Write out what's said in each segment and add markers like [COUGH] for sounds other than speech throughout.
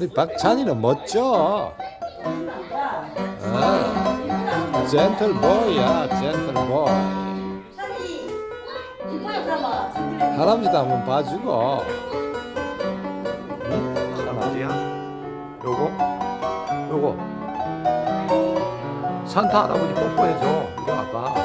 우리 박찬이는 멋져. 어, 젠틀 보이야, 젠틀 보이. 찬이 이뻐요 그러면 선생님. 할아버지도 한번 봐주고. 응? 할아버지야? 요거? 요거. 산타 할아버지 뽀뽀해줘. 이리 와봐.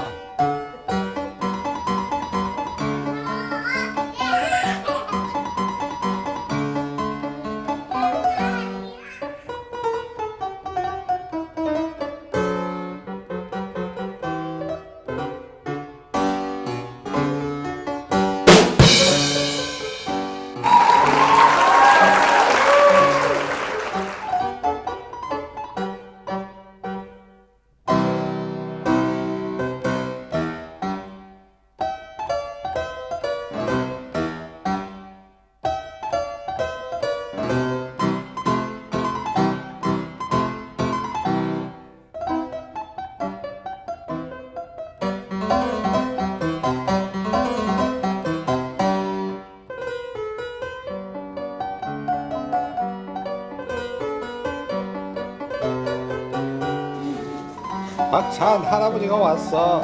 박찬 할아버지가 왔어.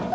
[LAUGHS]